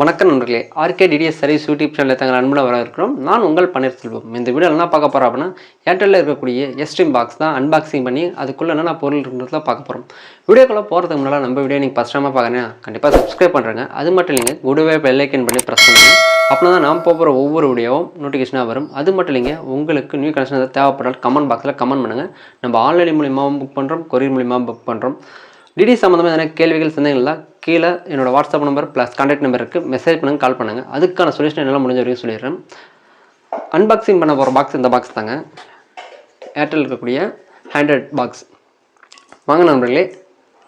வணக்கம் நண்பர்களே. RK TDS service YouTube சேனலில் தங்கள் அன்புடன் வர இருக்கிறோம் நான் உங்கள் பன்னீர்செல்வம். இந்த வீடியோ என்ன பார்க்க போகிறோம் அப்படின்னா ஏர்டெல்லில் இருக்கக்கூடிய எஸ்ட்ரீம் பாக்ஸ் தான் அன்பாக்சிங் பண்ணி அதுக்குள்ளே என்னென்ன பொருள் இருக்கிறதுல பார்க்க போகிறோம் வீடியோக்குள்ளே போகிறதுக்கு முன்னால் நம்ம வீடியோ நீங்கள் ஃபஸ்ட் டைமாக பார்க்குறேன் கண்டிப்பாக சப்ஸ்கிரைப் பண்ணுறேங்க அது மட்டும் இல்லைங்க கூடவே பெல்லைக்கன் பண்ணி ப்ரெஸ் பண்ணுங்கள் அப்படின்னா தான் நான் போகிற ஒவ்வொரு வீடியோவும் நோட்டிஃபிகேஷனாக வரும். அது மட்டும் இல்லைங்க உங்களுக்கு நியூ கனெக்ஷன் ஏதாவது தேவைப்பட்டால் கமெண்ட் பாக்ஸில் கமெண்ட் பண்ணுங்கள் நம்ம ஆன்லைன் மூலியமாகவும் புக் பண்ணுறோம் கொரியர் மூலியமாகவும் புக் பண்ணுறோம் டிடி சம்மந்தமாக எதனா கேள்விகள் சந்தேகங்கள்லாம் கீழே என்னோட வாட்ஸ்அப் நம்பர் ப்ளஸ் கான்டாக்ட் நம்பருக்கு மெசேஜ் பண்ணுங்க கால் பண்ணுங்கள் அதுக்கான சொல்யூஷன் என்னால் முடிஞ்ச வரைக்கும் சொல்லிடுறேன். அன்பாக்சிங் பண்ண போகிற பாக்ஸ் இந்த பாக்ஸ் தாங்க. ஏர்டெல் இருக்கக்கூடிய ஹண்ட்ரட் பாக்ஸ் வாங்க நண்பர்களே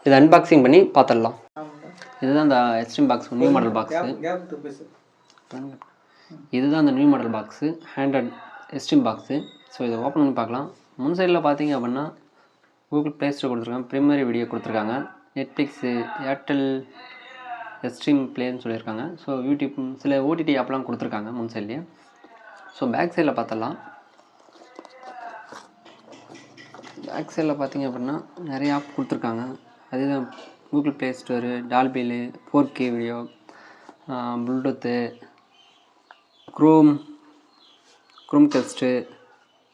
இதை அன்பாக்சிங் பண்ணி பார்த்துடலாம் இதுதான் அந்த Xtreme box new model box இதுதான் அந்த new model box hundred Xstream box so இதை ஓப்பன் பண்ணி பார்க்கலாம். முன் சைடில் பார்த்தீங்க அப்படின்னா கூகுள் ப்ளே ஸ்டோர் கொடுத்துருக்காங்க. ப்ரிமரி வீடியோ கொடுத்துருக்காங்க. நெட்ஃப்ளிக்ஸு ஏர்டெல் எஸ்ட்ரீம் ப்ளேன்னு சொல்லியிருக்காங்க. ஸோ யூடியூப் சில ஓடிடி ஆப்லாம் கொடுத்துருக்காங்க முன் சைட்லேயே ஸோ பேக் சைடில் பார்த்தலாம் பேக் சைடில் பார்த்தீங்க அப்படின்னா நிறைய ஆப் கொடுத்துருக்காங்க. அதுதான் Google Play store டால்பிலு four K video Bluetooth Chrome Chrome test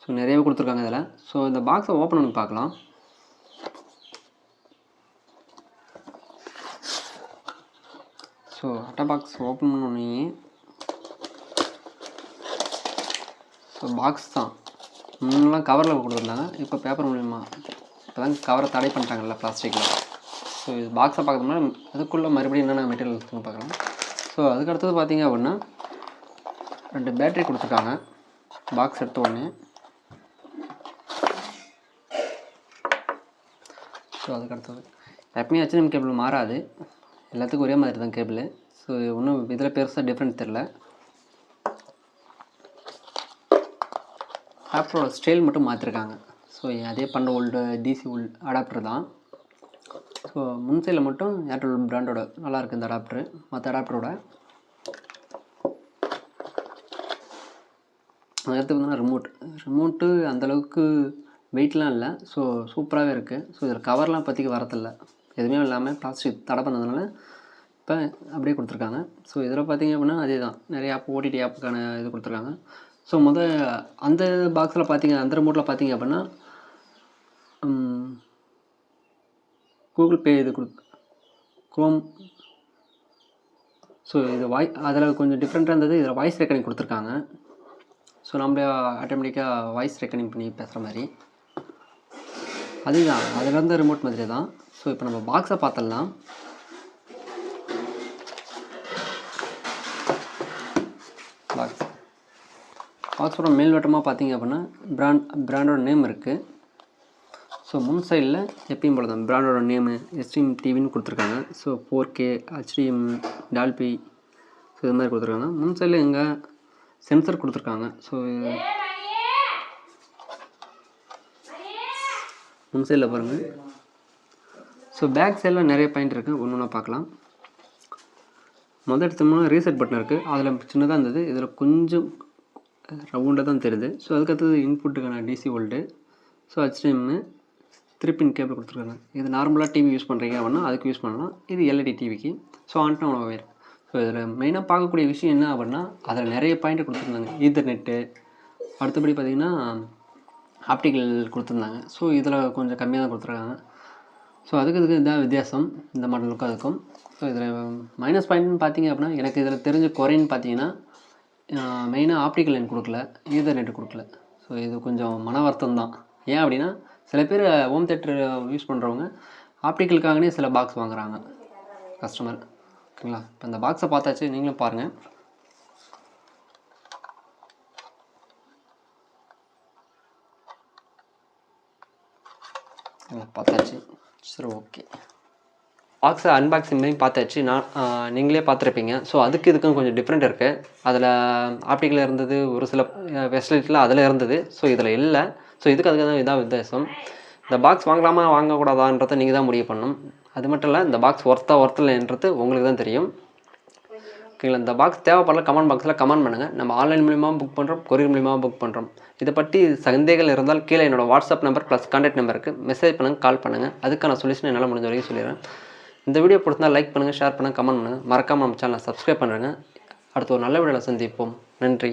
so நிறையவே கொடுத்துருக்காங்க இதில். ஸோ இந்த பாக்ஸை ஓப்பன் பண்ணி பார்க்கலாம். ஸோ அட்டை பாக்ஸ் ஓப்பன் பண்ணி ஸோ பாக்ஸ் தான். முன்னெல்லாம் கவரில் கொடுத்துருந்தாங்க இப்போ பேப்பர் மூலிமா இப்போ தான் கவரை தடை பண்ணிட்டாங்கல்ல பிளாஸ்டிக்கில் ஸோ இது பாக்ஸை பார்க்கறதுனா அதுக்குள்ளே மறுபடியும் என்னென்ன மெட்டீரியல் இருக்குன்னு பார்க்கலாம். ஸோ அதுக்கு அடுத்தது பார்த்தீங்க அப்படின்னா ரெண்டு பேட்டரி கொடுத்துருக்காங்க. பாக்ஸ் எடுத்த உடனே. ஸோ அதுக்கு அடுத்தது. எப்பயுமே H&M ஹெச்டிஎம் கேபிள் மாறாது. எல்லாத்துக்கும் ஒரே மாதிரி தான் கேபிள். ஸோ ஒன்றும் இதில் பெருசாக டிஃப்ரெண்ட் தெரில ஆப்டரோட ஸ்டைல் மட்டும் மாற்றிருக்காங்க ஸோ அதே பண்ண ஓல்டு டிசி ஓல்டு அடாப்டர் தான். ஸோ முன் சைடில் மட்டும் ஏர்டெல் பிராண்டோட நல்லாயிருக்கு இந்த அடாப்டரு மற்ற அடாப்டரோட அடுத்து பார்த்தீங்கன்னா ரிமோட் ரிமோட்டு அந்தளவுக்கு வெயிட்லாம் இல்லை. ஸோ சூப்பராகவே இருக்குது ஸோ இதில் கவர்லாம் பற்றிக்கு வரதில்ல. எதுவுமே இல்லாமல் பிளாஸ்டிக் தடை பண்ணதுனால இப்போ அப்படியே கொடுத்துருக்காங்க. ஸோ இதில் பார்த்தீங்க அப்படின்னா அதே தான் நிறைய ஆப் ஓடிடி ஆப்புக்கான இது கொடுத்துருக்காங்க. ஸோ முத அந்த பாக்ஸில் பார்த்திங்க அந்த ரிமோட்டில் பார்த்தீங்க அப்படின்னா கூகுள் பே இது கொடு குரோம் ஸோ இது வாய் அதில் கொஞ்சம் டிஃப்ரெண்ட்டாக இருந்தது. இதில் வாய்ஸ் ரெக்கார்டிங் கொடுத்துருக்காங்க. ஸோ நம்மளே ஆட்டோமேட்டிக்காக வாய்ஸ் ரெக்கார்டிங் பண்ணி பேசுகிற மாதிரி. அதுதான். அதில் இருந்த ரிமோட் மாதிரி தான் ஸோ இப்போ நம்ம பாக்ஸை பார்த்துடலாம். பாக்ஸ் பாக்ஸோட மேல்வட்டமாக பார்த்தீங்க அப்படின்னா பிராண்ட் பிராண்டோட நேம் இருக்குது ஸோ முன் சைடில் எப்பயும் போல தான் பிராண்டோட நேமு எஸ்டிஎம் டிவின்னு கொடுத்துருக்காங்க. So four K HDMI Dolby so இது மாதிரி கொடுத்துருக்காங்க. முன் சைடில் எங்கே சென்சர் கொடுத்துருக்காங்க. ஸோ முன் சைடில் பாருங்கள் ஸோ பேக் சைடில் நிறைய பாயிண்ட் இருக்குது ஒன்று ஒன்றா பார்க்கலாம். முதல் எடுத்தோம்னா ரீசெட் பட்டன் இருக்குது அதில் சின்னதாக இருந்தது. இதில் கொஞ்சம் ரவுண்டாக தான் தெரியுது. ஸோ அதுக்கடுத்தது இன்புட்டுக்கான DC volt so HDMI three pin cable கொடுத்துருக்காங்க. இது நார்மலாக டிவி யூஸ் பண்ணுறீங்க அப்படின்னா அதுக்கு யூஸ் பண்ணலாம். இது எல்இடி டிவிக்கு ஸோ ஆன்டா ஒயர் ஸோ இதில் மெயினாக பார்க்கக்கூடிய விஷயம் என்ன அப்படின்னா அதில் நிறைய பாயிண்ட் கொடுத்துருந்தாங்க. ஈத்தர்நெட்டு அடுத்தபடி பார்த்திங்கன்னா ஆப்டிக்கல் கொடுத்துருந்தாங்க. ஸோ இதில் கொஞ்சம் கம்மியாக தான் கொடுத்துருக்காங்க. ஸோ அதுக்கு இதுக்கு இதான் வித்தியாசம். இந்த மாடலுக்கும் அதுக்கும். ஸோ இதில் மைனஸ் பாயிண்ட்னு பார்த்தீங்க அப்படின்னா எனக்கு இதில் தெரிஞ்ச குறைன்னு பார்த்தீங்கன்னா மெயினாக ஆப்டிக்கல் லைன் கொடுக்கல ஈத்தர்நெட் கொடுக்கல. ஸோ இது கொஞ்சம் மன வருத்தம் தான் ஏன் அப்படின்னா சில பேர் ஹோம் தேட்டர் யூஸ் பண்ணுறவங்க ஆப்டிக்கலுக்காகனே சில பாக்ஸ் வாங்குறாங்க. கஸ்டமர் ஓகேங்களா? இப்போ இந்த பாக்ஸை பார்த்தாச்சு நீங்களும் பாருங்கள் பார்த்தாச்சு. சரி ஓகே பாக்ஸை அன்பாக்சிங் பண்ணி பார்த்தாச்சு. நான் நீங்களே பார்த்துருப்பீங்க. ஸோ அதுக்கு இதுக்கும் கொஞ்சம் டிஃப்ரெண்ட் இருக்குது அதில் ஆப்டிக்கில் இருந்தது ஒரு சில ஃபெசிலிட்டியில் அதில் இருந்தது. ஸோ இதில் இல்லை. ஸோ இதுக்கு அதுக்கு தான் இதான் வித்தியாசம். இந்த பாக்ஸ் வாங்கலாமா வாங்கக்கூடாதான்றதை நீங்கள் தான் முடிவு பண்ணணும். அது மட்டும் இல்லை இந்த பாக்ஸ் ஒர்த்தா ஒர்த்தலைன்றது உங்களுக்கு தான் தெரியும். ஓகேங்களா இந்த பாக்ஸ் தேவைப்படல கமெண்ட் பாக்ஸில் கமெண்ட் பண்ணுங்கள் நம்ம ஆன்லைன் மூலியமாக புக் பண்ணுறோம் கொரியர் மூலியமாக புக் பண்ணுறோம் இதை பற்றி சந்தேகங்கள் இருந்தால் கீழே என்னோடய வாட்ஸ்அப் நம்பர் ப்ளஸ் கான்டாக்ட் நம்பருக்கு மெசேஜ் பண்ணுங்கள் கால் பண்ணுங்கள் அதுக்கான சொல்யூஷன் என்னால் முடிஞ்ச வரைக்கும் சொல்லிடுறேன். இந்த வீடியோ பிடிச்சிருந்தா லைக் பண்ணுங்கள் ஷேர் பண்ணுங்கள் கமெண்ட் பண்ணுங்கள் மறக்காமல் நம்ம சேனலை சப்ஸ்கிரைப் பண்ணுறேங்க அடுத்து ஒரு நல்ல வீடியோவில் சந்திப்போம். நன்றி.